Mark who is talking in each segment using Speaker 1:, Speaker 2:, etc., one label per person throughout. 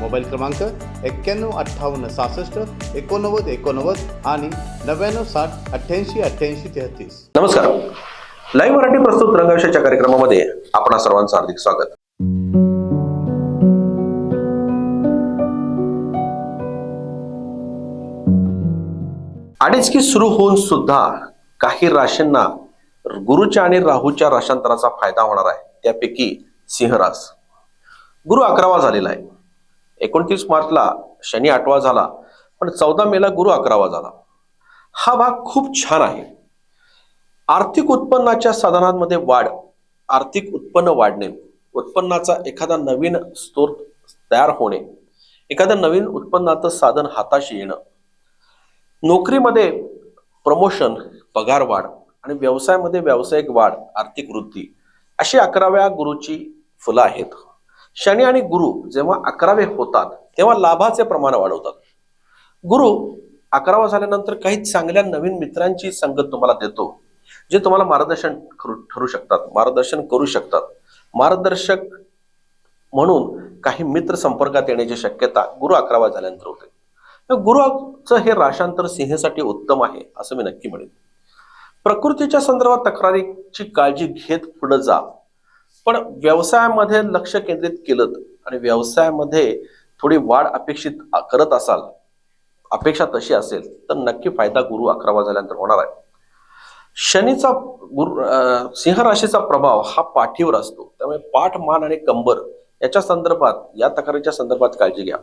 Speaker 1: Mobile क्रमांक एक्क्याण्णव अठ्ठावन्न सहासष्ट एकोणनव्वद एकोणनव्वद आणि नव्याण्णव साठ अठ्ठ्याऐंशी अठ्ठ्याऐंशी तेहतीस.
Speaker 2: नमस्कार. लाईव्ह मराठी प्रस्तुत रंगविषयाच्या कार्यक्रमामध्ये आपणा सर्वांचं हार्दिक स्वागत. अडीचकी सुरू होऊन सुद्धा काही राशींना गुरुच्या आणि राहूच्या राशांतराचा फायदा होणार आहे. त्यापैकी सिंहरास गुरु अकरावा झालेला आहे. एकोणतीस मार्चला शनी आठवा झाला पण चौदा मेला गुरु अकरावा झाला. हा भाग खूप छान आहे. आर्थिक उत्पन्नाच्या साधनांमध्ये वाढ आर्थिक उत्पन्न वाढणे उत्पन्नाचा एखादा नवीन स्त्रोत तयार होणे एखादं नवीन उत्पन्नाचं साधन हाताशी येणं नोकरीमध्ये प्रमोशन पगार वाढ आणि व्यवसायामध्ये व्यावसायिक वाढ आर्थिक वृद्धी अशी अकराव्या गुरुची फुलं आहेत. शनी आणि गुरु जेव्हा अकरावे होतात तेव्हा लाभाचे प्रमाण वाढवतात. गुरु अकरावा झाल्यानंतर काही चांगल्या नवीन मित्रांची संगत तुम्हाला देतो जे तुम्हाला मार्गदर्शन करू- ठरू शकतात मार्गदर्शन करू शकतात. मार्गदर्शक म्हणून काही मित्र संपर्कात येण्याची शक्यता गुरु अकरावा झाल्यानंतर होते. गुरुचं हे राशांतर सिंहेसाठी उत्तम आहे असं मी नक्की म्हणेन. प्रकृतीच्या संदर्भात तक्रारीची काळजी घेत पुढे जा. पण व्यवसायामध्ये लक्ष केंद्रित केलं आणि व्यवसायामध्ये थोडी वाढ अपेक्षित करत असाल अपेक्षा तशी असेल तर नक्की फायदा गुरु अकरावा झाल्यानंतर होणार आहे. शनीचा गुरु सिंह राशीचा प्रभाव हा पाठीवर असतो. त्यामुळे पाठ मान आणि कंबर याच्या संदर्भात या तक्रारीच्या संदर्भात काळजी घ्या.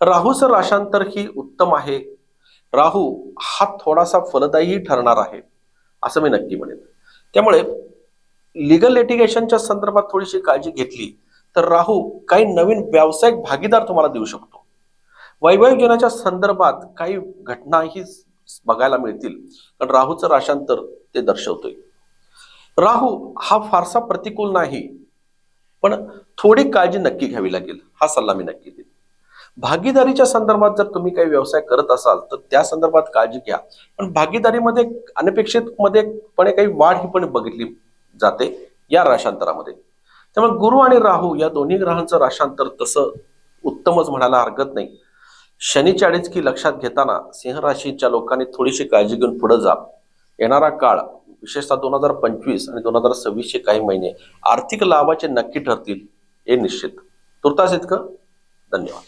Speaker 2: राहूचं राशांतर ही उत्तम आहे. राहू हा थोडासा फलदायी ठरणार आहे असं मी नक्की म्हणेन. त्यामुळे लिगल लिटिगेशनच्या संदर्भात थोडीशी काळजी घेतली तर राहू काही नवीन व्यावसायिक भागीदार तुम्हाला देऊ शकतो. वैवाहिक जीवनाच्या संदर्भात काही घटनाही बघायला मिळतील. कारण राहूचं राशांतर ते दर्शवतोय. राहू हा फारसा प्रतिकूल नाही पण थोडी काळजी नक्की घ्यावी लागेल हा सल्ला मी नक्की देईन. भागीदारीच्या संदर्भात जर तुम्ही काही व्यवसाय करत असाल तर त्या संदर्भात काळजी घ्या. पण भागीदारीमध्ये अनपेक्षित मध्ये पण काही वाढ ही पण बघितली जाते या राशांतरामध्ये. त्यामुळे गुरु आणि राहू या दोन्ही ग्रहांचं राशांतर तसं उत्तमच म्हणायला हरकत नाही. शनीच्या की लक्षात घेताना सिंह राशीच्या लोकांनी थोडीशी काळजी घेऊन पुढे जा. येणारा काळ विशेषतः दोन हजार पंचवीस आणि दोन हजार सव्वीसचे काही महिने आर्थिक लाभाचे नक्की ठरतील हे निश्चित. तुर्तास इतकं. धन्यवाद.